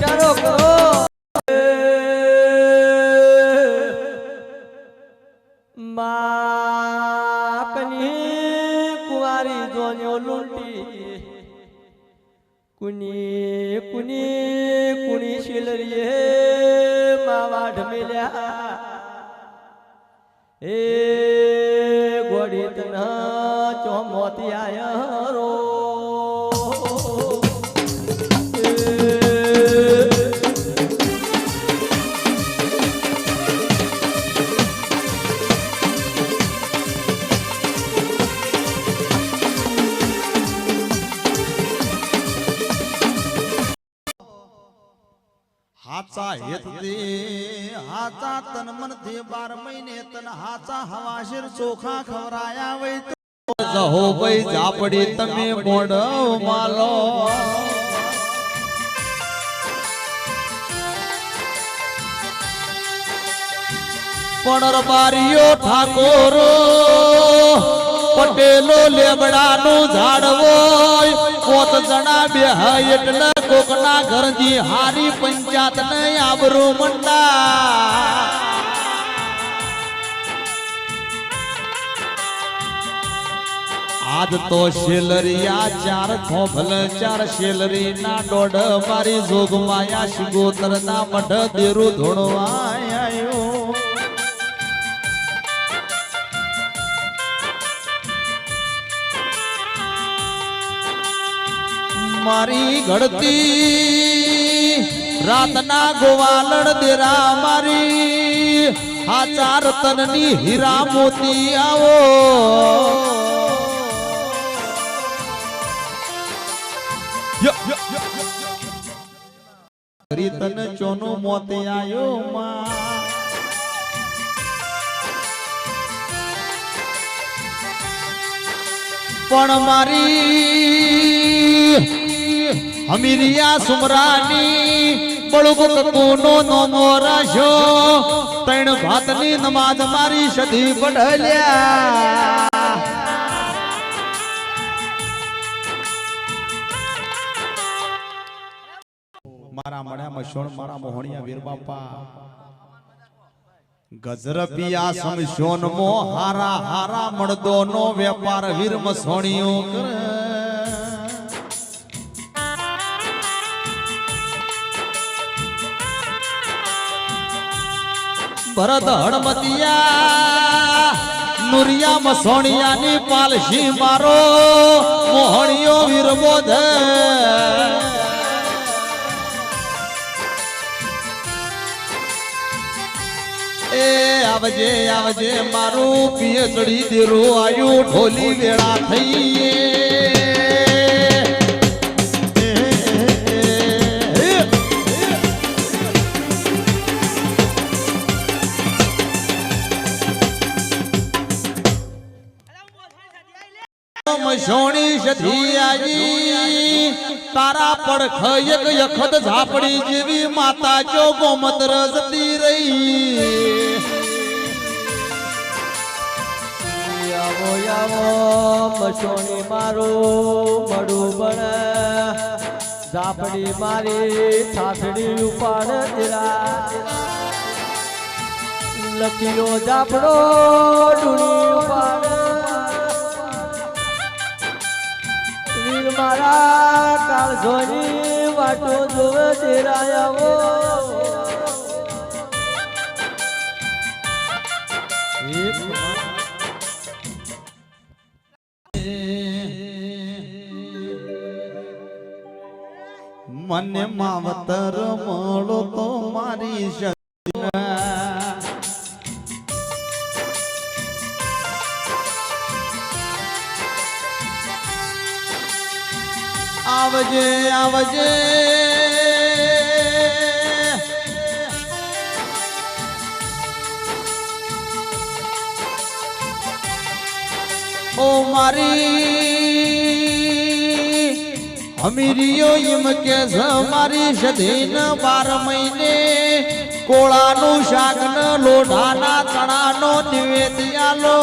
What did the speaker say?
કરો માપની કુંવારી જોન્યો લૂંટી કુની કુની કુની શિલરીએ માવા ઢમેલ્યા એ ગોડી તના ચોમોતી આયા રો હાચા હેત દે હાચા તન મન દે બાર મહિને તન હાચા હવાશીર ચોખા ખવરાયા તો જહો ભાઈ ઝાપડી તમે મોઢ માલો. પણ બારીઓ ઠાકોરો, પટેલો લેબડાનું ઝાડવો પોત જણા બે એટલે કોકના ઘરજી હારી પંચાયત ને આબરૂ મંડા આજ તો શેલરિયા ચાર ખોભલ, ચાર શેલરી ના ડોડ મારી જોગમાયા શિગોતર ના મઢ દેરું ધોણવા આવ્યો મારી ઘડતી રાતના ગોવાલણ દેરા મારી હાચા રતનની હીરા મોતી આવો. તન ચોનો મોતી આયો માં. પણ મારી હમીરિયા સુમરાની બળુક કોનો નો મોરાશો તૈણ ભાતની નમાજ મારી સધી બઢલ્યા મારા મળ્યા શોણ મારા મોહણિયા વીર બાપા ગજરપિયા સમશોન મો હારા હારા મળદો નો વેપાર વીર મસોણિયો કરે. ભરત હળમતિયા નુરિયા મસોણિયાની પાલશી મારો મોહણિયો વીર આવજે આવજે મારું પિય ચડી દેરો આયું ઢોલી વેળા થઈએ સોણી સધી આજી તારા પડખ એક યખત ઝાપડી જેવી માતા જો ગોમત રસતી રહી મસોણી મારો મળું બને ઝાપડી મારી થાથડી ઉપાડ તેરા. લખીઓ ઝાપડો ડુણી ઉપાડ. મારા કાળઝોની વાટો જોવે તેરા આવો. મને માવતર મળો તો મારી. આવજે આવજે ઓ મારી અમીરીઓ એમ કે મારી સધીન બાર મહિને કોળાનું શાક લોઢાના ચણાનો નિવેદ આલો.